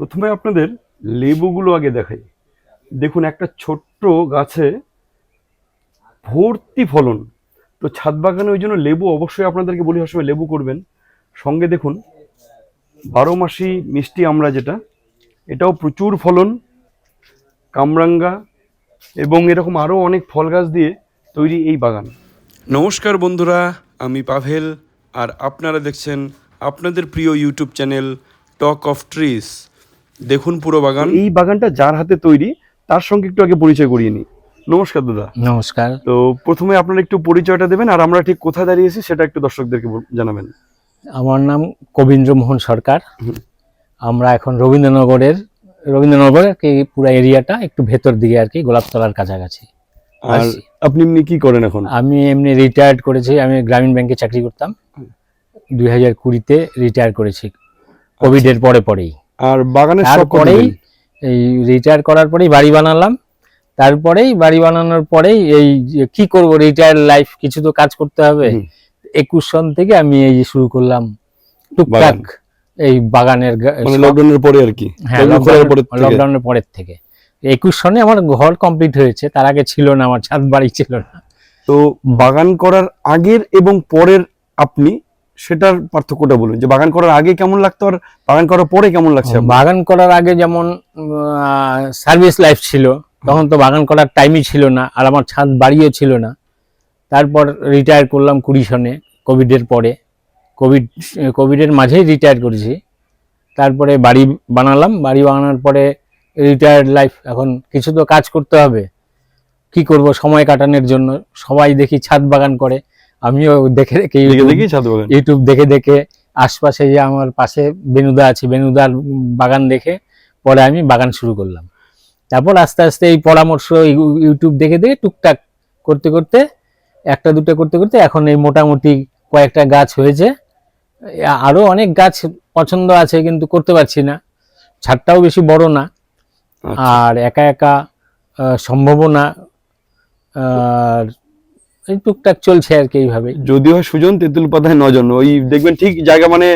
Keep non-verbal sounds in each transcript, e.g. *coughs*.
প্রথমে আপনাদের লেবুগুলো আগে দেখাই। দেখুন, একটা ছোট্ট গাছে ভর্তি ফলন। তো ছাদ বাগানে ওই জন্য লেবু অবশ্যই আপনাদেরকে বলি, সবসময় লেবু করবেন। সঙ্গে দেখুন, বারো মাসি মিষ্টি আমরা যেটা, এটাও প্রচুর ফলন, কামরাঙ্গা এবং এরকম আরও অনেক ফল গাছ দিয়ে তৈরি এই বাগান। নমস্কার বন্ধুরা, আমি পাভেল, আর আপনারা দেখছেন আপনাদের প্রিয় YouTube channel talk of trees. দেখুন পুরো বাগান। এই বাগানটা যার হাতে তৈরি তার সঙ্গে একটু আগে পরিচয় করিয়ে নিই। নমস্কার দাদা। নমস্কার। তো প্রথমে আপনারা একটু পরিচয়টা দেবেন আর আমরা ঠিক কোথায় দাঁড়িয়েছি সেটা একটু দর্শকদেরকে জানাবেন। আমার নাম কবীন্দ্র মোহন সরকার। আমরা এখন রবীন্দ্রনগরের রবীন্দ্রনগরের কি পুরো এরিয়াটা একটু ভেতর দিকে আর কি গোলাপতলার কাছাকাছি আর আপনি এমনি কি করেন এখন? আমি এমনি রিটায়ার্ড করেছি আমি গ্রামীণ ব্যাংকে চাকরি করতাম। দুই হাজার কুড়িতে রিটায়ার করেছি। কোভিডের পরে পরেই। আর বাগানের সব তারপরেই এই রিটায়ার করার পরেই বাড়ি বানালাম। তারপরেই বাড়ি বানানোর পরেই এই কি করব রিটায়ার লাইফ কিছু তো কাজ করতে হবে। একুশ সন থেকে আমি এই যে শুরু করলাম। টুকটাক এই বাগানের গা- মানে লকডাউনের পরে আর কি? হ্যাঁ। লকডাউনের পরের থেকে? একুশ সনে আমার ঘর কমপ্লিট হয়েছে তার আগে ছিল না আমার ছাদ বাড়ি ছিল না। তো বাগান করার আগের এবং পরের আপনি সেটার পার্থক্যটা বলুন, যে বাগান করার আগে কেমন লাগতো আর বাগান করার পরে কেমন লাগছে? বাগান করার আগে যেমন সার্ভিস লাইফ ছিল, তখন তো বাগান করার টাইমই ছিল না, আর আমার ছাদ বাড়িও ছিল না। তারপর রিটায়ার করলাম কুড়ি সনে কোভিডের পরে। কোভিড কোভিডের মাঝেই রিটায়ার করেছি। তারপরে বাড়ি বানালাম, বাড়ি বানানোর পরে রিটায়ার্ড লাইফ এখন কিছু তো কাজ করতে হবে। কি করব সময় কাটানোর জন্য, সবাই দেখি ছাদ বাগান করে। আমিও দেখে দেখে ইউটিউব- দেখি দেখে আশপাশে যে আমার পাশে বেনুদা আছে বেনুদার বাগান দেখে পরে আমি বাগান শুরু করলাম। তারপর আস্তে আস্তে এই পরামর্শ ইউ- ইউটিউব দেখে দেখে টুকটাক করতে করতে একটা দুটো করতে করতে এখন এই মোটামুটি কয়েকটা গাছ হয়েছে। এ- আরও অনেক গাছ পছন্দ আছে কিন্তু করতে পারছি না। ছাদটাও বেশি বড় না। আচ্ছা। আর একা একা আহ, সম্ভবও না। আর টুকটাক চলছে আর কি এইভাবে যদি হয় সুজন তেঁতুল পাতায় নজন ওই দেখবেন ঠিক জায়গা মানে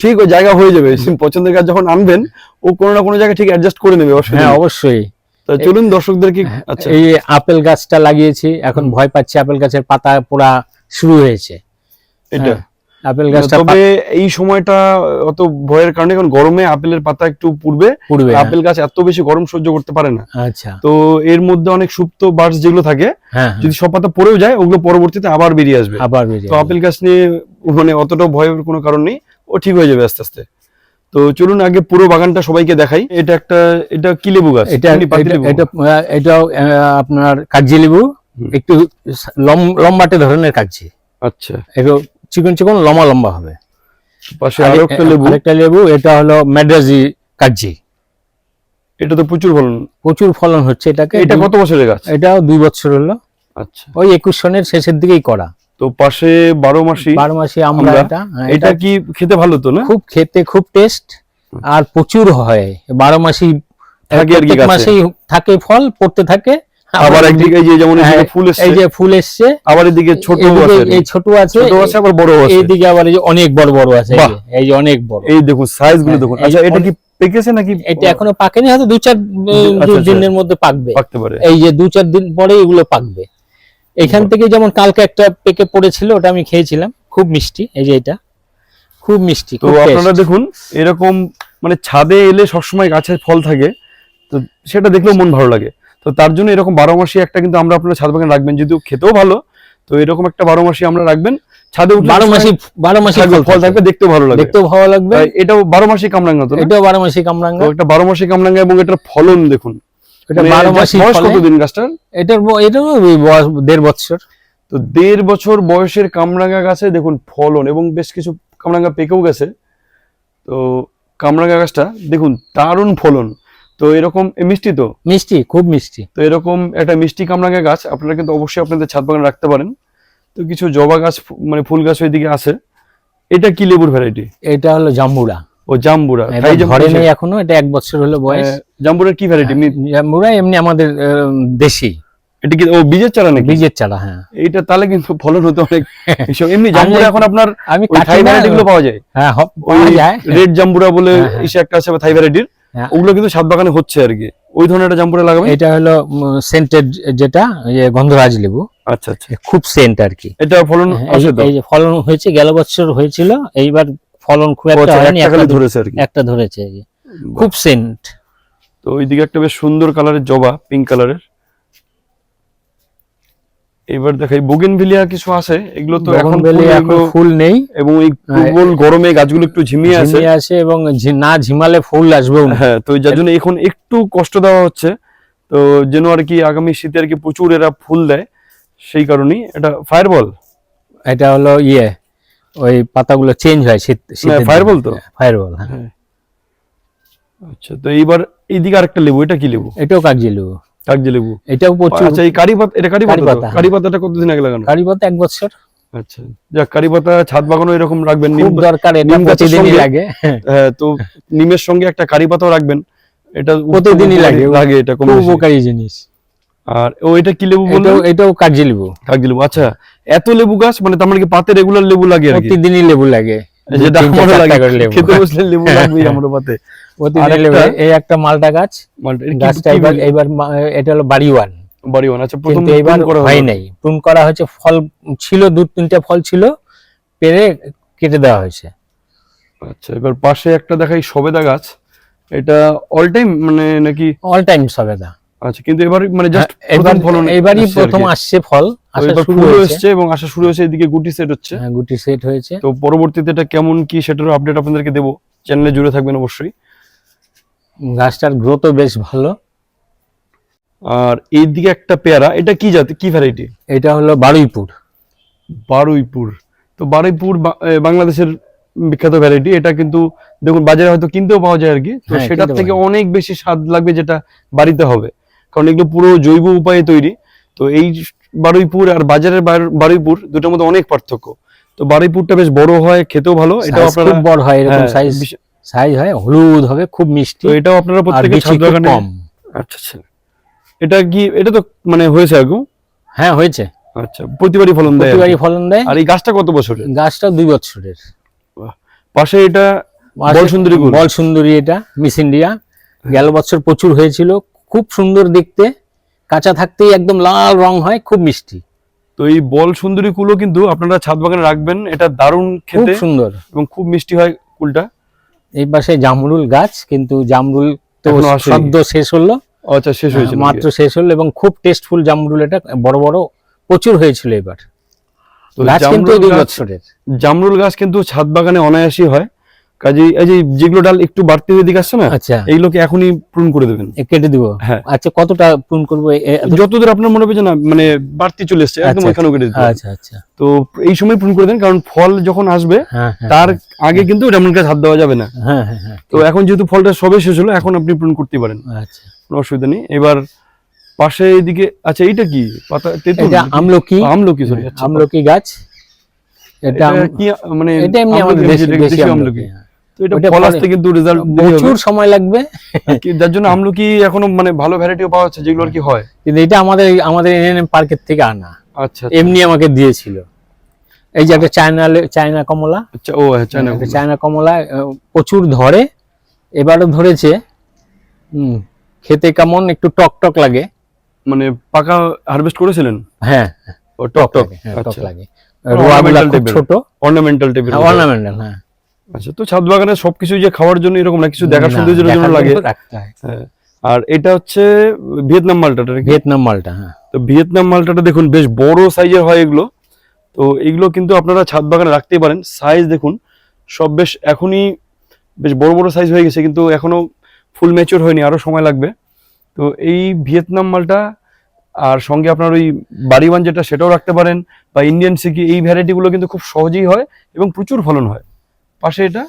ঠিক ওই জায়গা হয়ে যাবে। পছন্দের গাছ যখন আনবেন ও কোনো না কোনো জায়গায় ঠিক অ্যাডজাস্ট করে নেবে হ্যাঁ অবশ্যই। তো চলুন দর্শকদেরকে আচ্ছা। এই আপেল গাছটা লাগিয়েছি এখন ভয় পাচ্ছি আপেল গাছের পাতা পোড়া শুরু হয়েছে। এটা? হ্যাঁ, আপেল গাছটা তবে এই সময়টা অত ভয়ের কারণে কারণ গরমে আপেলের পাতা একটু পূর্বে পুড়বে আপেল গাছ এত বেশি গরম সহ্য করতে পারে না। আচ্ছা। তো এর মধ্যে অনেক সুপ্ত বার্ডস যেগুলো থাকে হ্যাঁ যদি সব পাতা পড়েও যায় ওগুলো পরবর্তীতে আবার বেরিয়ে আসবে। আবার বেরিয়ে তো আপেল গাছ নিয়ে মানে অতটা ভয়ের কোনো কারণ নেই ও ঠিক হয়ে যাবে আস্তে আস্তে। তো চলুন আগে পুরো বাগানটা সবাইকে দেখাই। এটা একটা এটা কি লেবু গাছ? এটা এটা- এটা আপনার কাগজি লেবু একটু লম- লম্বাটে ধরনের কাগজি। আচ্ছা। একটু চিকন চিকন লম্বা লম্বা হবে। পাশে আর আরও এ- একটা লেবু। আরেকটা লেবু এটা হলো ম্যাড্রাজি কাগজি। এটা তো প্রচুর ফলন। প্রচুর ফলন হচ্ছে এটাকে। এটা কত বছরের গাছ? এটাও দুই বছর হলো। আচ্ছা। ওই একুশ সনের শেষের দিকেই করা। তো পাশে বারো মাসি। বারো মাসে আমরা আমরা- এটা হ্যাঁ, এটা কি খেতে ভালো তো না? খুব খেতে খুব টেস্ট আর প্রচুর হয়। বারো মাসি থাকে আর কি মাসেই থাকে ফল পড়তে থাকে। আবার একদিকে এই যে যেমন হ্যাঁ, ফুল এসছে এই যে ফুল এসছে আবার এদিকে ছোট আছে। এই ছোট আছে ছোট আছে আবার বড় আছে। এইদিকে আবার এই যে অনেক বড় বড় আছে এই যে, অনেক বড়। এই দেখুন সাইজগুলো হ্যাঁ, দেখুন। আচ্ছা এটা কি পেকেছে নাকি? এটা এখনও পাকেনি হয়তো দু চার আচ্ছা, আচ্ছা। দিনের মধ্যে পাকবে। পাকতে পারে। এই যে দু চার দিন পরে এগুলো পাকবে। এখান থেকে যেমন কালকে একটা পেকে পড়েছিল ওটা আমি খেয়েছিলাম। খুব মিষ্টি এই যে এটা। খুব মিষ্টি তো আপনারা দেখুন এরকম মানে ছাদে এলে সবসময় গাছের ফল থাকে তো সেটা দেখলেও মন ভালো লাগে। তো তার জন্য এরকম বারো মাসি একটা কিন্তু আমরা আপনার ছাদ বাগান রাখবেন যদিও খেতেও ভালো তো এরকম একটা বারো মাসি আমরা রাখবেন। ছাদে উঠলে বারো মাসি বারো মাসি ফল থাকবে। দেখতেও ভালো লাগবে। দেখতেও ভালো লাগবে। এটাও বারো মাসি কামরাঙ্গা তো? এটাও বারো মাসি কামরাঙ্গা। একটা বারো মাসি কামরাঙ্গা এবং এটার ফলন দেখুন। এটা মানে বারো মাসি বয়স কতদিন গাছটার? এটার দেড় বছর তো দেড় বছর বয়সের কামরাঙ্গা গাছে দেখুন ফলন এবং বেশ কিছু কামরাঙ্গা পেকেও গেছে। তো কামরাঙ্গা গাছটা দেখুন দারুণ ফলন। তো এরকম মিষ্টি তো? মিষ্টি খুব মিষ্টি। তো এরকম একটা মিষ্টি কামরাঙ্গা গাছ আপনারা কিন্তু অবশ্যই আপনাদের ছাদ বাগানে রাখতে পারেন। তো কিছু জবা গাছ মানে ফুল গাছ ওইদিকে আছে। এটা কি লেবুর ভ্যারাইটি এটা হলো জাম্বুরা। ও জাম্বুরা। এটা ঘরে নেই এখনও এটা এক বছর হলো বয়স। আহ, জাম্বুরার কি ভ্যারাইটি জাম্বুরা এমনি আমাদের দেশি। এটা কি ও বীজের চারা নাকি? বীজের চারা হ্যাঁ। এইটা তাহলে কিন্তু ফলন হতে অনেক এমনি জাম্বুরা এখন আপনার আমি থাই ভ্যারাইটি গুলো পাওয়া যায়। হ্যাঁ পাওয়া যায়। রেড জাম্বুরা বলে হ্যাঁ, হ্যাঁ। ইসে একটা আছে থাই ভ্যারাইটির হ্যাঁ। ওগুলো কিন্তু সাত বাগানে হচ্ছে আর কি। ওই ধরনের একটা জামপুরে লাগাবে এটা হলো সেন্টেড যেটা ওই যে গন্ধরাজ লেবু। আচ্ছা আচ্ছা। খুব সেন্ট আর কি। এটা ফলন হ্যাঁ, এই আছে যে- তো? এই যে ফলন হয়েছে গেল বছর হয়েছিল এইবার ফলন খুব একটা হয়নি একটা ধরেছে আর কি। একটা ধরেছে। খুব সেন্ট তো ওইদিকে একটা বেশ সুন্দর কালারের জবা পিঙ্ক কালারের এবার দেখাই বোগেনভিলিয়া কিছু আছে? এগুলো তো এখন ফুল নেই। এবং এই প্রবল গরমে গাছগুলো একটু ঝিমিয়ে আছে। ঝিমিয়ে আছে এবং না ঝিমালে ফুল আসবে হ্যাঁ তো যার জন্য এখন একটু কষ্ট দেওয়া হচ্ছে। তো যেন আর কি আগামী শীতে আর কি প্রচুর এরা ফুল দেয় সেই কারণেই এটা ফায়ারবল এটা হলো ইয়ে ওই পাতাগুলো চেঞ্জ হয় শীত fireball তো? ফায়ারবল হ্যাঁ। আচ্ছা তো এইবার এইদিকে আরেকটা লেবু এটা কি লেবু? এটাও কাগজি লেবু। কাগজি লেবু এটাও প্রচুর। আচ্ছা এই কারি পাতা এটা কারি পাতা কারি হ্যাঁ। কারি পাতাটা কতদিন আগে লাগানো? কারি পাতা এক বছর। আচ্ছা যাক কারি পাতা ছাদ এরকম রাখবেন। নিম দরকার এটা প্রতিদিনই লাগে। হ্যাঁ তো নিমের সঙ্গে একটা কারি পাতাও রাখবেন। এটা প্রতিদিনই লাগে। লাগে এটা খুব উপকারী জিনিস। আর ও এটা কি লেবু বললেন? এটাও কাগজি লেবু কাগজি লেবু আচ্ছা এত লেবু গাছ মানে তার মানে কি পাতে রেগুলার লেবু লাগে আর কি? প্রতিদিনই লেবু লাগে। যেটা আমারও লাগে। খেতে বসলে লেবু লাগবেই আমারও পাতে। এই একটা মালটা গাছ গাছটা এবার এবার এটা হলো বাড়ি ওয়ান। বাড়ি বানা আচ্ছা প্রথম এবার হয় নাই। প্রুন করা হয়েছে ফল ছিল দু তিনটে ফল ছিল পেরে কেটে দেওয়া হয়েছে। আচ্ছা এবার পাশে একটা দেখাই সবেদা গাছ। এটা অল টাইম মানে নাকি অল টাইম সবেদা। আচ্ছা কিন্তু এবার মানে জাস্ট হ্যাঁ, এবার ফলন এবারই প্রথম আসছে ফল আসা শুরু হয়েছে। এবং আসা শুরু হয়েছে এদিকে গুটি সেট হচ্ছে। হ্যাঁ, গুটি সেট হয়েছে। তো পরবর্তীতে এটা কেমন কি সেটারও আপডেট আপনাদেরকে দেবো। চ্যানেলে জুড়ে থাকবেন অবশ্যই। গাছটার গ্রোথও বেশ ভালো। আর এইদিকে একটা পেয়ারা এটা কি জাতি কি ভ্যারাইটি এটা হলো বারুইপুর। বারুইপুর। তো বারুইপুর বাংলাদেশের বিখ্যাত ভ্যারাইটি এটা কিন্তু দেখুন বাজারে হয়তো কিনতেও পাওয়া যায় আর কি তো হ্যাঁ, সেটার থেকে অনেক বেশি স্বাদ লাগবে যেটা বাড়িতে হবে। কারণ এগুলো পুরো জৈব উপায়ে তৈরি। তো এই বারুইপুর আর বাজারের বারুইপুর দুটোর মধ্যে অনেক পার্থক্য। তো বারুইপুরটা বেশ বড় হয় খেতেও ভালো। এটাও Size আপনারা বড় হয় এরকম হ্যাঁ, সাইজ বিশ- সাইজ হয় হলুদ হবে খুব মিষ্টি। এটাও আপনারা প্রত্যেকে বেশি ছাদ খুব বাগানে কম। আচ্ছা আচ্ছা। এটা কি এটা তো মানে হয়েছে আগু হ্যাঁ হয়েছে। আচ্ছা প্রতিবারই ফলন দেয় প্রতিবারই ফলন দেয়। আর এই গাছটা কত বছরের? গাছটা দুই বছরের। পাশে এটা বল সুন্দরী গুল। বল সুন্দরী এটা মিস ইন্ডিয়া। গেল বছর প্রচুর হয়েছিল খুব সুন্দর দেখতে। কাঁচা থাকতেই একদম লাল রং হয় খুব মিষ্টি। তো এই বল সুন্দরী কুলো কিন্তু আপনারা ছাদ বাগানে রাখবেন এটা দারুণ খুব খেতে সুন্দর। এবং খুব মিষ্টি হয় কুলটা। এই পাশে জামরুল গাছ কিন্তু জামরুল তো শব্দ সদ্য শেষ হলো। আচ্ছা শেষ হয়েছে মাত্র শেষ হলো এবং খুব টেস্টফুল জামরুল এটা বড় বড় প্রচুর হয়েছিল এবার। তো গাছ কিন্তু দুই বছরের। জামরুল গাছ কিন্তু ছাদ বাগানে অনায়াসই হয়। কাজে এই যে যেগুলো ডাল একটু বাড়তি হয়ে দিকে আসছে না আচ্ছা। এইগুলোকে এখনই পূরণ করে দেবেন। কেটে দিব? হ্যাঁ। আচ্ছা কতটা পূরণ করব? যতদূর আপনার মনে হবে যে না মানে বাড়তি চলে এসছে একদম আচ্ছা, ওইখানেও কেটে দিতে আচ্ছা আচ্ছা। তো এই সময় পূরণ করে দেন কারণ ফল যখন আসবে হ্যাঁ হ্যাঁ তার আগে কিন্তু জামরুল গাছ হাত দেওয়া যাবে না। হ্যাঁ হ্যাঁ হ্যাঁ। তো এখন যেহেতু ফলটা সবে শেষ হলো এখন আপনি পূরণ করতে পারেন। আচ্ছা। কোনো অসুবিধা নেই। এবার পাশে এদিকে আচ্ছা এইটা কি? পাতা তেঁতুল এটা আমলকি। আমলকি সরি আচ্ছা আমলকি গাছ। এটা কি মানে এটা এমনি আমাদের দেশি আমলকি হ্যাঁ। এটা কিন্তু রেজাল্ট প্রচুর সময় লাগবে। যার জন্য আমলকি এখনও মানে ভালো ভ্যারাইটিও পাওয়া যাচ্ছে যেগুলো আর কি হয়। কিন্তু এটা আমাদের পার্কের থেকে আনা। আচ্ছা এমনি আমাকে দিয়েছিল। এই যে একটা চায়না চায়না কমলা। আচ্ছা ও হ্যাঁ চায়না চায়না কমলা। প্রচুর ধরে। এবারও ধরেছে। হুম। খেতে কেমন একটু টক টক লাগে। মানে পাকা হারভেস্ট করেছিলেন? হ্যাঁ টক টক হ্যাঁ, টক আচ্ছা। লাগে। রোয়াগুলা ornamental খুব type-এর। ছোট। অর্নামেন্টাল টাইপের অর্নামেন্টাল হ্যাঁ। আচ্ছা তো ছাদ বাগানে সবকিছু যে খাওয়ার জন্য এরকম না কিছু দেখার না, সৌন্দর্যের জন্য লাগে? হয়। হ্যাঁ। আর এটা হচ্ছে ভিয়েতনাম মালটাটা ভিয়েতনাম মালটা হ্যাঁ। তো ভিয়েতনাম মালটাটা দেখুন বেশ বড় সাইজের হয় এগুলো। তো এগুলো কিন্তু আপনারা ছাদ বাগানে রাখতেই পারেন। সাইজ দেখুন সব বেশ এখনই বেশ বড় বড় সাইজ হয়ে গেছে কিন্তু এখনও ফুল ম্যাচিওর হয়নি আরও সময় লাগবে। তো এই ভিয়েতনাম মালটা আর সঙ্গে আপনার ওই বাড়িওয়ান যেটা সেটাও রাখতে পারেন। বা ইন্ডিয়ান সিকি এই ভ্যারাইটিগুলো কিন্তু খুব সহজেই হয় এবং প্রচুর ফলন হয়। পাশে এটা?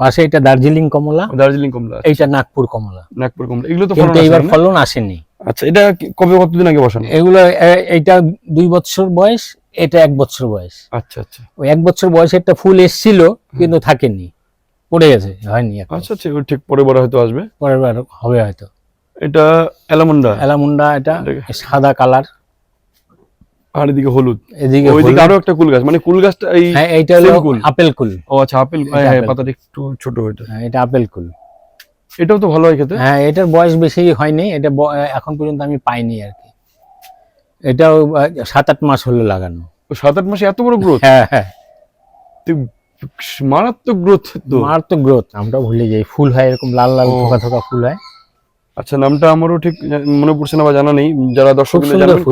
পাশে এটা দার্জিলিং কমলা দার্জিলিং কমলা এইটা নাগপুর কমলা। নাগপুর কমলা। এগুলো তো ফলন কিন্তু আছে ফলন আসেনি। আচ্ছা এটা কবে কতদিন আগে বসানো? এগুলো এইটা দুই বছর বয়স এটা এক বছর বয়স। আচ্ছা আচ্ছা। ওই এক বছর বয়সে একটা ফুল এসছিল কিন্তু থাকেনি। পড়ে গেছে হয়নি এখন। আচ্ছা আচ্ছা ঠিক পরে বড় হয়তো আসবে। পরের বার হবে হয়তো। এটা অ্যালামন্ডা। অ্যালামুন্ডা এটা সাদা কালার। আর এদিকে হলুদ। এদিকে ওইদিকে আরও একটা কুল গাছ। মানে কুল গাছটা এই হ্যাঁ এইটা হলো। আপেল কুল। ও আচ্ছা আপেল এটা হ্যাঁ পাতাটা একটু ছোট ওইটা হ্যাঁ এটা আপেল কুল। এটাও তো ভালো হয় খেতে? হ্যাঁ এটার বয়স বেশি হয়নি এটা এখন পর্যন্ত আমি পাইনি আর কি। এটাও সাত আট মাস হলো লাগানো। সাত আট মাসে এত বড় গ্রোথ হ্যাঁ হ্যাঁ। মারাত্মক গ্রোথ তো। মার তো গ্রোথ আমরা ভুলে যাই। ফুল হয় এরকম লাল লাল। থোকা থোকা ফুল হয়। আচ্ছা নামটা আমারও ঠিক মনে পড়ছে না বা জানা নেই। যারা দর্শক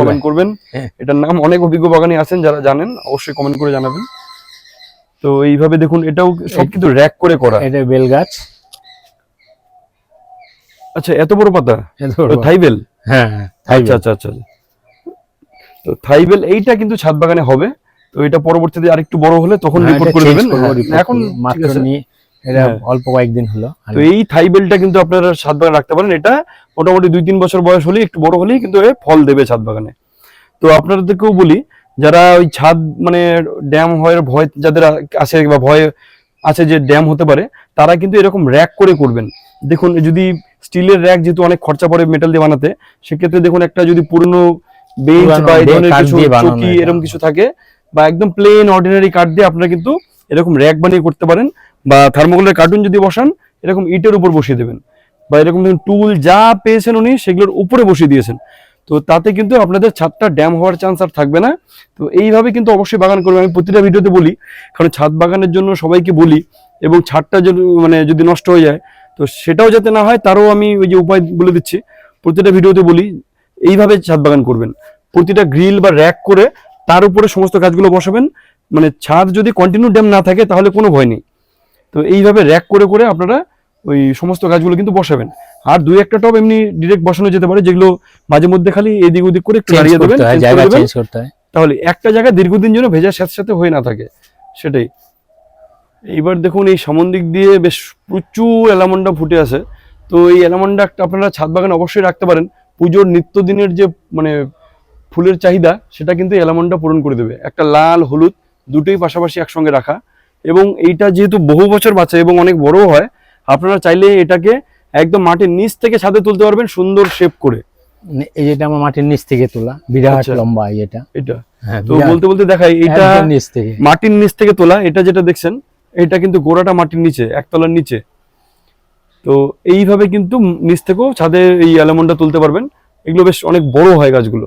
কমেন্ট করবেন। হ্যাঁ। এটার নাম অনেক অভিজ্ঞ বাগানি আছেন যারা জানেন অবশ্যই কমেন্ট করে জানাবেন। তো এইভাবে দেখুন এটাও সব কিন্তু র্যাক করে করা। এটা বেল গাছ আচ্ছা এত বড় পাতা? থাইবেল? হ্যাঁ হ্যাঁ আচ্ছা আচ্ছা আচ্ছা তো থাইবেল এইটা কিন্তু ছাদ বাগানে হবে। তো এটা পরবর্তীতে আরেকটু বড় হলে তখন রিপোর্ট করে দেবেন। হ্যাঁ, এখন মাত্র নিয়ে এটা হ্যাঁ। অল্প কয়েকদিন হলো। তো এই থাইবেলটা কিন্তু আপনারা ছাদ বাগানে রাখতে পারেন। এটা মোটামুটি দুই তিন বছর বয়স হলেই একটু বড় হলেই কিন্তু ফল দেবে ছাদ বাগানে। তো আপনাদেরকেও বলি যারা ওই ছাদ মানে ড্যাম হওয়ার ভয় যাদের আছে বা ভয় আছে যে ড্যাম হতে পারে তারা কিন্তু এরকম র্যাক করে করবেন। দেখুন যদি স্টিলের র্যাক যেহেতু অনেক খরচা পড়ে মেটাল দিয়ে বানাতে সেক্ষেত্রে দেখুন একটা যদি পুরনো বেঞ্চ বা এই ধরনের কিছু চকি। এরকম কিছু থাকে বা একদম প্লেন অর্ডিনারি কাঠ দিয়ে আপনারা কিন্তু এরকম র্যাক বানিয়ে করতে পারেন। বা থার্মোকলের কার্টুন যদি বসান, এরকম ইটের উপর বসিয়ে দেবেন। বা এরকম ধরুন টুল যা পেয়েছেন উনি, সেগুলোর উপরে বসিয়ে দিয়েছেন। তো তাতে কিন্তু আপনাদের ছাদটা ড্যাম হওয়ার চান্স আর থাকবে না। তো এইভাবে কিন্তু অবশ্যই বাগান করবেন। আমি প্রতিটা ভিডিওতে বলি, কারণ ছাদ বাগানের জন্য সবাইকে বলি, এবং ছাদটা যদি মানে যদি নষ্ট হয়ে যায়, তো সেটাও যাতে না হয়, তারও আমি ওই যে উপায় বলে দিচ্ছি। প্রতিটা ভিডিওতে বলি, এইভাবে ছাদ বাগান করবেন। প্রতিটা গ্রিল বা র্যাক করে তার উপরে সমস্ত গাছগুলো বসাবেন। মানে ছাদ যদি কন্টিনিউ ড্যাম না থাকে, তাহলে কোনো ভয় নেই। তো এইভাবে র্যাক করে করে আপনারা ওই সমস্ত গাছগুলো কিন্তু বসাবেন। আর দুই একটা টব এমনি ডিরেক্ট বসানো যেতে পারে যেগুলো মাঝে মধ্যে খালি এদিক ওদিক করে একটু দাঁড়িয়ে দেবেন তাহলে একটা জায়গায় দীর্ঘদিন যেন ভেজার সাথে সাথে হয়ে না থাকে সেটাই। এইবার দেখুন এই সামন দিক দিয়ে বেশ প্রচুর অ্যালামন্ডা ফুটে আছে। তো এই অ্যালামন্ডা একটা আপনারা ছাদ বাগান অবশ্যই রাখতে পারেন। পুজোর নিত্যদিনের যে মানে ফুলের চাহিদা সেটা কিন্তু অ্যালামন্ডা পূরণ করে দেবে। একটা লাল হলুদ দুটোই পাশাপাশি একসঙ্গে রাখা। এবং এইটা যেহেতু বহু বছর বাঁচে এবং অনেক বড় হয় আপনারা চাইলে এটাকে একদম মাটির নিচ থেকে ছাদে তুলতে পারবেন সুন্দর শেপ করে। এই যেটা আমার মাটির নিচ থেকে তোলা বিরাট আচ্ছা। লম্বা এটা। এটা। হ্যাঁ তো বলতে বলতে দেখাই এটা নিচ থেকে। মাটির নিচ থেকে তোলা এটা যেটা দেখছেন এটা কিন্তু গোড়াটা মাটির নিচে একতলার নিচে। তো এইভাবে কিন্তু নিচ থেকেও ছাদে এই অ্যালামন্ডা তুলতে পারবেন। এগুলো বেশ অনেক বড় হয় গাছগুলো।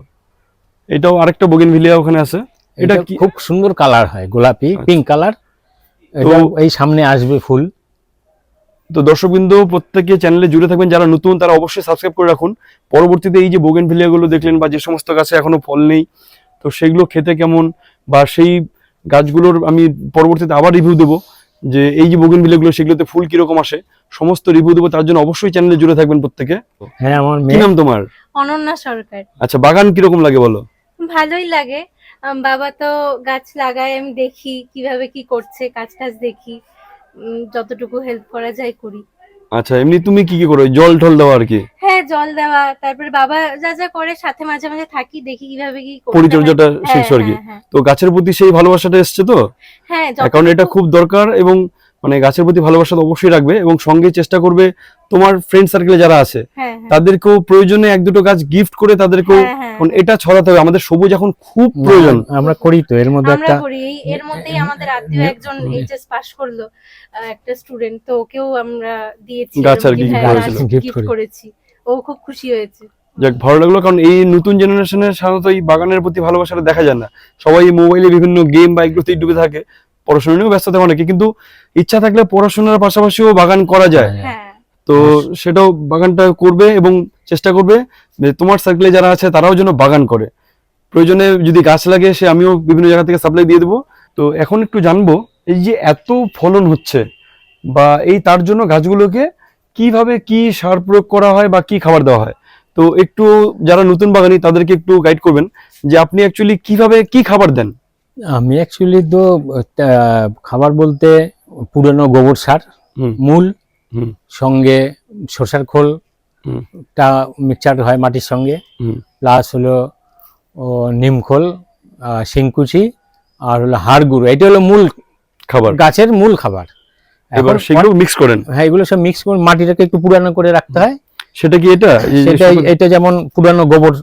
এটাও আরেকটা বগেনভিলিয়া ওখানে আছে। এটা খুব সুন্দর কালার হয় গোলাপি আচ্ছা। পিঙ্ক কালার এটা এই সামনে আসবে ফুল। তো দর্শকবৃন্দ প্রত্যেকে চ্যানেলে জুড়ে থাকবেন। যারা নতুন তারা অবশ্যই সাবস্ক্রাইব করে রাখুন। পরবর্তীতে এই যে বোগেনভিলিয়া গুলো দেখলেন বা যে সমস্ত গাছে এখনও ফল নেই তো সেগুলো খেতে কেমন বা সেই গাছগুলোর আমি পরবর্তীতে আবার রিভিউ দেবো যে এই যে বোগেনভিলিয়া গুলো সেগুলোতে ফুল কীরকম আসে সমস্ত রিভিউ দেবো। তার জন্য অবশ্যই চ্যানেলে জুড়ে থাকবেন প্রত্যেকে। হ্যাঁ আমার কি নাম তোমার? অনন্যা সরকার। আচ্ছা বাগান কীরকম লাগে বলো? ভালোই লাগে। বাবা তো গাছ লাগায় আমি দেখি কীভাবে কি করছে কাজ টাজ দেখি। যতটুকু হেল্প করা যায় করি। আচ্ছা এমনি তুমি কি কি করো? জল টল দেওয়া আর কি? হ্যাঁ জল দেওয়া তারপরে বাবা যা যা করে সাথে মাঝে মাঝে থাকি দেখি কীভাবে কি পরিচর্যাটা শেষ আর কি? হ্যাঁ, হ্যাঁ, তো গাছের প্রতি সেই ভালোবাসাটা এসছে তো? হ্যাঁ কারণ এটা খুব দরকার এবং মানে গাছের প্রতি ভালোবাসা তো অবশ্যই রাখবে এবং সঙ্গে চেষ্টা করবে তোমার ফ্রেন্ড সার্কেলে যারা আছে হ্যাঁ হ্যাঁ, তাদেরকেও প্রয়োজনে এক দুটো গাছ গিফট করে তাদেরকেও হ্যাঁ, এটা ছড়াতে হবে। আমাদের সবুজ এখন খুব প্রয়োজন। আমরা করি তো এর মধ্যে একটা এর মধ্যেই আমাদের আত্মীয় একজন এইচএস পাস করল একটা স্টুডেন্ট তো ওকেও আমরা দিয়েছি গাছ আর গিফট করেছি। ও খুব খুশি হয়েছে। যাক ভালো লাগল কারণ এই নতুন জেনারেশনের সাধারণত এই বাগানের প্রতি ভালোবাসাটা দেখা যায় না। সবাই মোবাইলে বিভিন্ন গেম বা এগুলোতেই ডুবে থাকে। পড়াশোনা নিয়েও ব্যস্ত থাকে অনেকে কিন্তু ইচ্ছা থাকলে পড়াশোনার পাশাপাশিও বাগান করা যায়। হ্যাঁ। তো সেটাও বাগানটা করবে এবং চেষ্টা করবে যে তোমার সার্কেলে যারা আছে তারাও যেন বাগান করে। প্রয়োজনে যদি গাছ লাগে সে আমিও বিভিন্ন জায়গা থেকে সাপ্লাই দিয়ে দেবো। তো এখন একটু জানব এই যে এত ফলন হচ্ছে বা এই তার জন্য গাছগুলোকে কীভাবে কি সার প্রয়োগ করা হয় বা কি খাবার দেওয়া হয়? তো একটু যারা নতুন বাগানি তাদেরকে একটু গাইড করবেন যে আপনি অ্যাকচুয়ালি কীভাবে কি খাবার দেন? আমি অ্যাকচুয়ালি তো খাবার বলতে পুরনো গোবর সার মূল সঙ্গে সরষার খোল। টা মিক্সচার হয় মাটির সঙ্গে। প্লাস হলো নিমখোল শিংকুচি আর হলো হাড় গুঁড়ো। এটা হলো মূল খাবার। গাছের মূল খাবার। এবার সেগুলো মিক্স করেন। হ্যাঁ এগুলো সব মিক্স করে মাটিটাকে একটু পুরানো করে রাখতে হয়। সেটা কি এটা? এটা যেমন পুরানো গোবর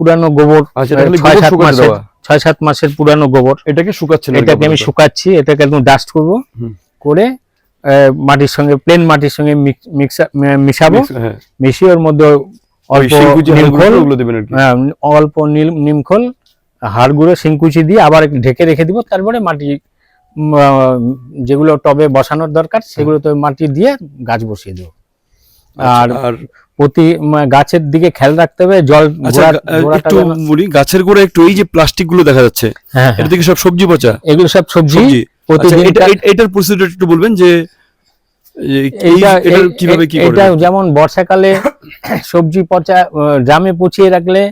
পুরানো গোবর আচ্ছা, ছয় সাত মাসের। ছয় সাত মাসের পুরানো গোবর। এটাকে কি এটাকে আমি শুকাচ্ছি এটাকে একদম ডাস্ট করব। করে মাটির সঙ্গে প্লেন মাটির সঙ্গে মিশাবো। হ্যাঁ। মিশিয়ে ওর মধ্যে অল্প নিমখোল হ্যাঁ, অল্প নিমখোল হাড় গুঁড়ো শিংকুচি দিয়ে আবার ঢেকে রেখে দিব। তারপরে মাটি যেগুলো টবে বসানোর দরকার সেগুলো তো মাটি দিয়ে গাছ বসিয়ে দেবো। আর আচ্ছা, আর প্রতি উম, গাছের দিকে খেয়াল রাখতে হবে জল আচ্ছা একটু বলি গাছের গোড়া একটু এই যে প্লাস্টিকগুলো দেখা যাচ্ছে হ্যাঁ এটা হ্যাঁ, থেকে সব সবজি পচা? এগুলো সব সবজি আচ্ছা প্রতিদিন এটা এটা- এটার প্রসিডিউর একটু বলবেন যে এটা কীভাবে কি এটা যেমন বর্ষাকালে *coughs* সবজি পচা ড্রামে পচিয়ে রাখলে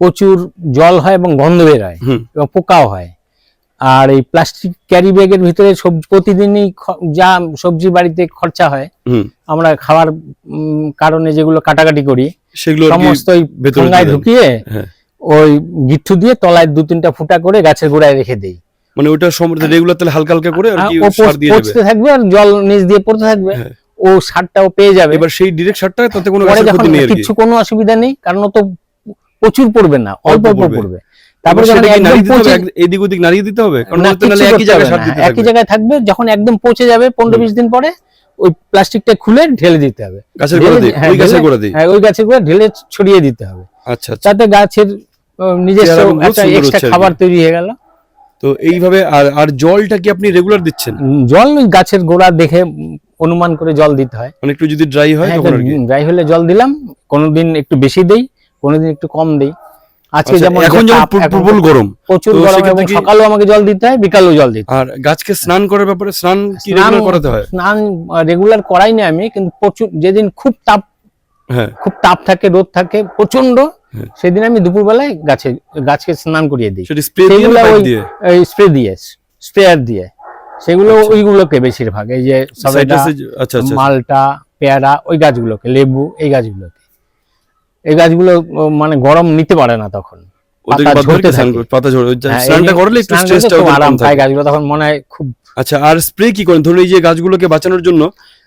প্রচুর জল হয় এবং গন্ধ বের হয় এবং পোকাও হয়। আর এই প্লাস্টিক ক্যারি ব্যাগের ভিতরে সব- প্রতিদিনই যা সবজি বাড়িতে খরচা হয় আমরা খাওয়ার কারণে যেগুলো কাটাকাটি করি সেগুলো সমস্ত ঠোঙ্গায় ঢুকিয়ে হ্যাঁ। ওই গিট্টু দিয়ে তলায় দু তিনটা ফুটা করে গাছের গোড়ায় রেখে দেই। মানে ওটা রেগুলার তাহলে হালকা হালকা করে আর কি ও সার দিয়ে পচতে থাকবে আর জল নিচ দিয়ে পড়তে থাকবে। হ্যাঁ। ও সারটাও পেয়ে যাবে। এবার সেই ডিরেক্ট সারটা তাতে কোনো ক্ষতি নেই কিছু কোনো অসুবিধা নেই কারণ ও তো প্রচুর পড়বে না অল্প অল্প পড়বে। তারপর এদিক ওদিক নাড়িয়ে দিতে হবে একই জায়গায় থাকবে যখন একদম পচে যাবে পনেরো বিশ দিন পরে ওই প্লাস্টিকটা খুলে ঢেলে দিতে হবে। গাছের হ্যাঁ, ওই গাছের গোড়া দিয়ে? হ্যাঁ ওই গাছের গোড়া ঢেলে ছড়িয়ে দিতে হবে। আচ্ছা আচ্ছা। যাতে গাছের নিজস্ব একটা এক্সট্রা। খাবার তৈরি হয়ে গেল। তো এইভাবে আর আর জলটা কি আপনি রেগুলার দিচ্ছেন? জল গাছের গোড়া দেখে অনুমান করে জল দিতে হয়। মানে একটু যদি ড্রাই হয় ড্রাই হলে জল দিলাম কোনোদিন একটু বেশি দেই কোনোদিন একটু কম দেই। আজকে আচ্ছা, যেমন এখন যেমন প্রবল গরম প্রচুর গরম এবং সকালেও আমাকে জল দিতে হয় বিকালেও জল দিতে আর গাছকে স্নান করার ব্যাপারে স্নান কি রেগুলার করাতে হয়? স্নান রেগুলার করাই না আমি কিন্তু প্রচুর যেদিন খুব তাপ হ্যাঁ। খুব তাপ থাকে রোদ থাকে প্রচণ্ড হ্যাঁ। সেদিন আমি দুপুরবেলায় গাছে গাছকে স্নান করিয়ে দিই। সেটা স্প্রে দিয়ে সেগুলো ওই স্প্রে দিয়ে স্প্রেয়ার দিয়ে। সেগুলো আচ্ছা। ওইগুলোকে বেশিরভাগ এই যে আচ্ছা। মালটা পেয়ারা ওই গাছগুলোকে লেবু এই গাছগুলোকে। এই গাছগুলো মানে গরম নিতে পারে না তখন। পাতা হ্যাঁ, এই স্নানটা করলে একটু স্ট্রেসটা আরাম পায় গাছগুলো তখন মনে হয় খুব আচ্ছা আর স্প্রে কি করেন? ধরুন এই যে গাছগুলোকে বাঁচানোর জন্য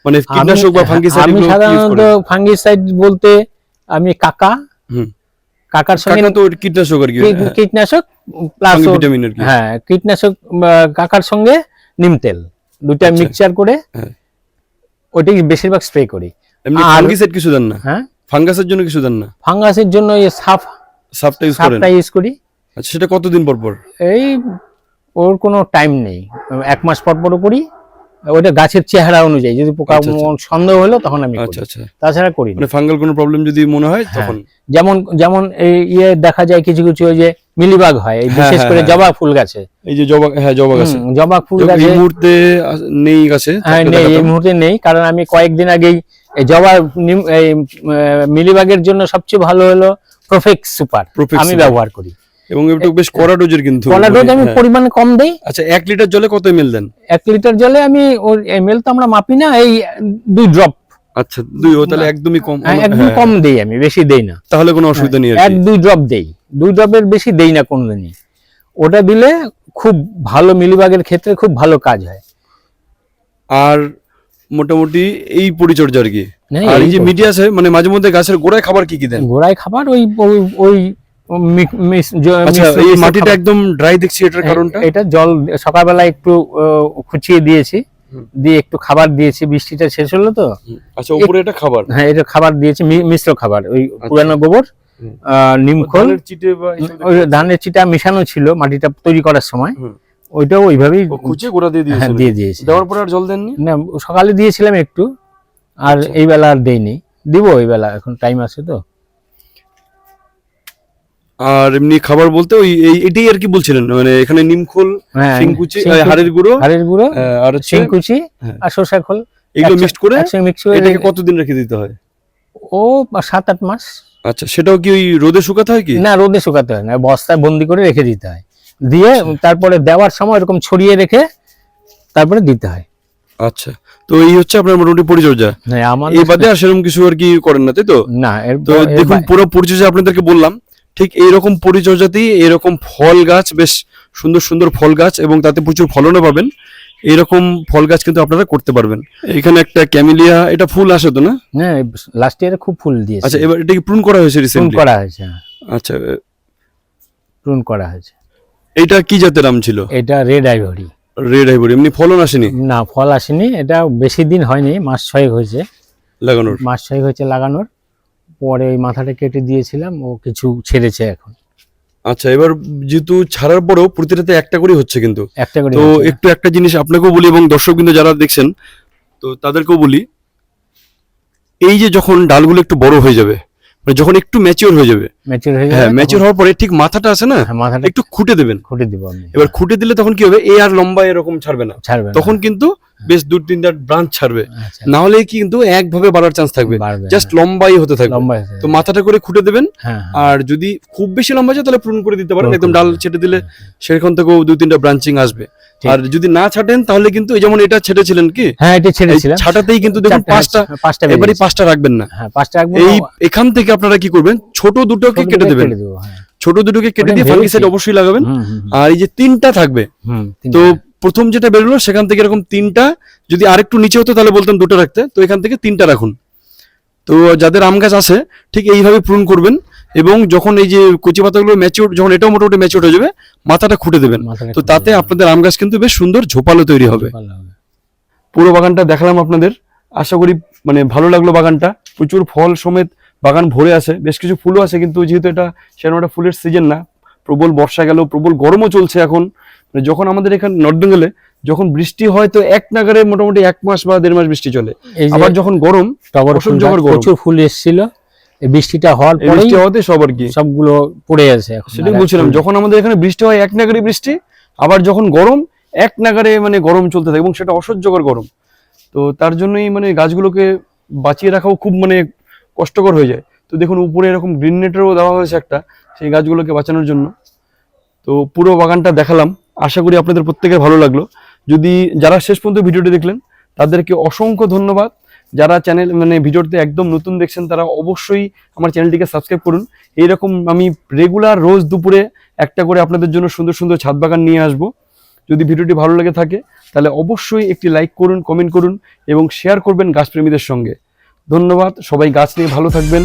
মানে কীটনাশক বা ফাঙ্গিসাইড আমি সাধারণত ফাঙ্গিসাইড বলতে আমি কাকা। হুম। কাকার সঙ্গে তো কীটনাশক আর কি। কীটনাশক প্লাস ভিটামিন আর কি। হ্যাঁ কীটনাশক কাকার সঙ্গে নিম তেল। দুটা আচ্ছা। মিক্সচার করে হ্যাঁ। ওইটাই বেশিরভাগ স্প্রে করি। এমনি ফাঙ্গিসাইড কিছু দেন না? হ্যাঁ। ফাঙ্গাসের জন্য কিছু দেন না? ফাঙ্গাসের জন্য এই সাফ সাফটা ইউজ করেন? সাফটা ইউজ করি। আচ্ছা সেটা কতদিন পর পর? এই ওর কোনো টাইম নেই। এক মাস পর পর করি। ওইটা গাছের চেহারা অনুযায়ী যদি পোকা আচ্ছা, আচ্ছা। সন্দেহ হলো তখন আমি আচ্ছা আচ্ছা। তাছাড়া করি মানে ফাঙ্গাল কোনো প্রবলেম যদি মনে হয় হ্যাঁ। তখন? যেমন যেমন এই ইয়ে দেখা যায় কিছু কিছু ওই যে মিলিবাগ হয় এই হ্যাঁ, বিশেষ হ্যাঁ, করে হ্যাঁ। জবা ফুল গাছে। এই যে জবা হ্যাঁ জবা গাছে। জবা ফুল গাছে এই মুহূর্তে নেই গাছে? হ্যাঁ নেই এই মুহূর্তে নেই কারণ আমি কয়েকদিন আগেই এই জবা এই মিলিবাগের জন্য সবচেয়ে ভালো হলো প্রফেক্স সুপার আমি ব্যবহার করি। এবং একটু বেশ কড়া ডোজের কিন্তু। কলা ডোজ আমি হ্যাঁ। পরিমাণে কম দেই। আচ্ছা এক লিটার জলে কত এমএল দেন? এক লিটার জলে আমি ওর এমএল তো আমরা মাপি না এই দুই ড্রপ আচ্ছা দুই ও তাহলে একদমই কম। একদম হ্যাঁ, কম দেই আমি বেশি দেই না। তাহলে কোনো অসুবিধা নেই এক দুই ড্রপ দেই। দুই ড্রপের বেশি দেই না কোনদিনই। ওটা দিলে খুব ভালো মিলিবাগের ক্ষেত্রে খুব ভালো কাজ হয়। আর মোটামুটি এই পরিচর্যা আর কি। আর এই যে। মিডিয়া আছে মানে মাঝে মধ্যে গাছের গোড়ায় খাবার কি কি দেন? গোড়ায় খাবার ওই ওই আচ্ছা মাটিটা একদম ড্রাই দেখছি এটার কারণটা? এটা জল সকালবেলা একটু খুচিয়ে দিয়েছি। দিয়ে একটু খাবার দিয়েছি বৃষ্টিটা শেষ হলো তো। আচ্ছা উপরে এটা খাবার? হ্যাঁ এটা খাবার দিয়েছি মিশ্র খাবার ওই পুরানো গোবর। নিমখোল ধানের চিটে মিশানো ছিল মাটিটা তৈরি করার সময়। হুম। ওইটাও ওইভাবেই খুঁজে গোড়া দিয়ে হ্যাঁ দিয়েছিল দিয়ে দিয়েছি। দেওয়ার পরে আর জল দেননি? না সকালে দিয়েছিলাম একটু আর আচ্ছা। এই বেলা আর দেইনি। দিব এই বেলা এখন টাইম আছে তো। আর এমনি খাবার বলতে ওই এই- এটাই আর কি বলছিলেন মানে এখানে নিমখোল হ্যাঁ শিংকুচি হাড়ের গুঁড়ো হাড়ের গুঁড়ো আর শিংকুচি হ্যাঁ। আর সরষা খোল। এগুলো মিক্সড করে একসঙ্গে মিক্স করে এটাকে কতদিন রেখে দিতে হয়? ও সাত আট মাস। আচ্ছা সেটাও কি ওই রোদে শুকাতে হয় কি? না রোদে শুকাতে হয় না বস্তায় বন্দি করে রেখে দিতে হয়। দিয়ে আচ্ছা। তারপরে দেওয়ার সময় এরকম ছড়িয়ে রেখে তারপরে দিতে হয়। আচ্ছা তো এই হচ্ছে আপনার মোটামুটি পরিচর্যা। হ্যাঁ, আমার এই বাদে আর সেরকম কিছু আর কি করেন না তাই তো? না তো দেখুন পুরো পরিচর্যা আপনাদেরকে বললাম। ঠিক এইরকম পরিচর্যাতেই এরকম ফল গাছ বেশ সুন্দর সুন্দর ফল গাছ এবং তাতে প্রচুর ফলনও পাবেন। এইরকম ফল গাছ কিন্তু আপনারা করতে পারবেন। এখানে একটা ক্যামিলিয়া এটা ফুল আসে তো না? হ্যাঁ লাস্ট ইয়ারে খুব ফুল দিয়েছে। আচ্ছা এবার এটা কি প্রুন করা হয়েছে প্রুন রিসেন্টলি করা হয়েছে আচ্ছা প্রুন করা হয়েছে। এইটা কি জাতের আম ছিল? এটা রেড আইভরি রেড আইভরি এমনি ফলন আসেনি? না ফল আসেনি এটা বেশি দিন হয়নি মাস ছয়েক হয়েছে। লাগানোর? মাস ছয়েক হয়েছে লাগানোর। পরে ওই মাথাটা কেটে দিয়েছিলাম ও কিছু ছেড়েছে এখন। আচ্ছা এবার যেহেতু ছাড়ার পরেও প্রতিটাতে একটা করে হচ্ছে কিন্তু। একটা করে তো একটু একটা জিনিস আপনাকেও বলি এবং দর্শক কিন্তু যারা দেখছেন তো তাদেরকেও বলি এই যে যখন ডালগুলো একটু বড় হয়ে যাবে মানে যখন একটু ম্যাচিওর হয়ে যাবে। ম্যাচিওর হয়ে হ্যাঁ যাবে ম্যাচিওর হওয়ার পরে ঠিক মাথাটা আছে না? হ্যাঁ, মাথাটা একটু খুঁটে দেবেন। খুঁটে দিব আমি। এবার খুঁটে দিলে তখন কি হবে? এ আর লম্বা এরকম ছাড়বে না। ছাড়বে তখন কিন্তু বেশ দু তিনটা ব্রাঞ্চ ছাড়বে। আচ্ছা, না হলে কি কিন্তু একভাবে বাড়ার চান্স থাকবে। জাস্ট। লম্বাই হতে থাকবে। তো মাথাটা করে খুঁটে দেবেন। হ্যাঁ হ্যাঁ, আর যদি খুব বেশি লম্বা যায় তাহলে প্রুন করে দিতে পারেন। একদম ডাল ছেটে দিলে সেখান থেকেও দু তিনটা ব্রাঞ্চিং আসবে। আর যদি না ছাটেন তাহলে কিন্তু এই যেমন এটা ছেটেছিলেন কি? হ্যাঁ এটা এই ছেড়েছিলাম ছাটাতেই কিন্তু দেখুন পাঁচটা হ্যাঁ, পাঁচটা বেরিয়েছে। পাঁচটা রাখবেন না। হ্যাঁ পাঁচটা রাখব এই এখান থেকে আপনারা কি করবেন? ছোট দুটোকে কেটে দেবেন। হ্যাঁ। ছোট দুটোকে কেটে দিয়ে ভেবেছি। ফাঙ্গিসাইড অবশ্যই লাগাবেন। আর এই যে তিনটা থাকবে হুম, তো প্রথম যেটা বেরোলো সেখান থেকে এরকম তিনটা যদি আরেকটু নিচে হতো তাহলে বলতাম দুটো রাখতে। তো এখান থেকে তিনটা রাখুন। তো যাদের আম গাছ আছে ঠিক এইভাবে পূরণ করবেন। এবং যখন এই যে কচি পাতাগুলো ম্যাচিওর যখন এটাও মোটামুটি ম্যাচিওর হয়ে যাবে মাথাটা খুঁটে দেবেন। তো তাতে আপনাদের আম গাছ কিন্তু বেশ সুন্দর ঝোপালো তৈরি হবে। পুরো বাগানটা দেখালাম আপনাদের। আশা করি মানে ভালো লাগল বাগানটা। প্রচুর ফল সমেত বাগান ভরে আছে। বেশ কিছু ফুলও আছে কিন্তু যেহেতু এটা সেরকম একটা ফুলের সিজন না প্রবল বর্ষা গেল প্রবল গরমও চলছে এখন। মানে যখন আমাদের এখানে নর্থ বেঙ্গলে যখন বৃষ্টি হয় তো এক নাগারে মোটামুটি এক মাস বা দেড় মাস বৃষ্টি চলে। আবার যখন গরম। প্রচুর ফুল এসেছিল। বৃষ্টিটা হওয়ার পরেই বৃষ্টি হওয়াতে সব আর কি? সবগুলো পড়ে আছে সেটাই বলছিলাম যখন আমাদের এখানে বৃষ্টি হয় এক নাগারে বৃষ্টি আবার যখন গরম এক নাগারে মানে গরম চলতে থাকে এবং সেটা অসহ্যকর গরম। তো তার জন্যই মানে গাছগুলোকে বাঁচিয়ে রাখাও খুব মানে কষ্টকর হয়ে যায়। তো দেখুন উপরে এরকম গ্রিন নেটেরও দেওয়া হয়েছে একটা সেই গাছগুলোকে বাঁচানোর জন্য। তো পুরো বাগানটা দেখালাম। আশা করি আপনাদের প্রত্যেকের ভালো লাগল। যদি যারা শেষ পর্যন্ত ভিডিওটি দেখলেন তাদেরকে অসংখ্য ধন্যবাদ। যারা চ্যানেল মানে ভিডিওতে একদম নতুন দেখছেন, তারা অবশ্যই আমার চ্যানেলটিকে সাবস্ক্রাইব করুন। এইরকম আমি রেগুলার রোজ দুপুরে একটা করে আপনাদের জন্য সুন্দর সুন্দর ছাদ বাগান নিয়ে আসব। যদি ভিডিওটি ভালো লেগে থাকে, তাহলে অবশ্যই একটি লাইক করুন কমেন্ট করুন এবং শেয়ার করবেন গাছপ্রেমীদের সঙ্গে। ধন্যবাদ, সবাই গাছ নিয়ে ভালো থাকবেন।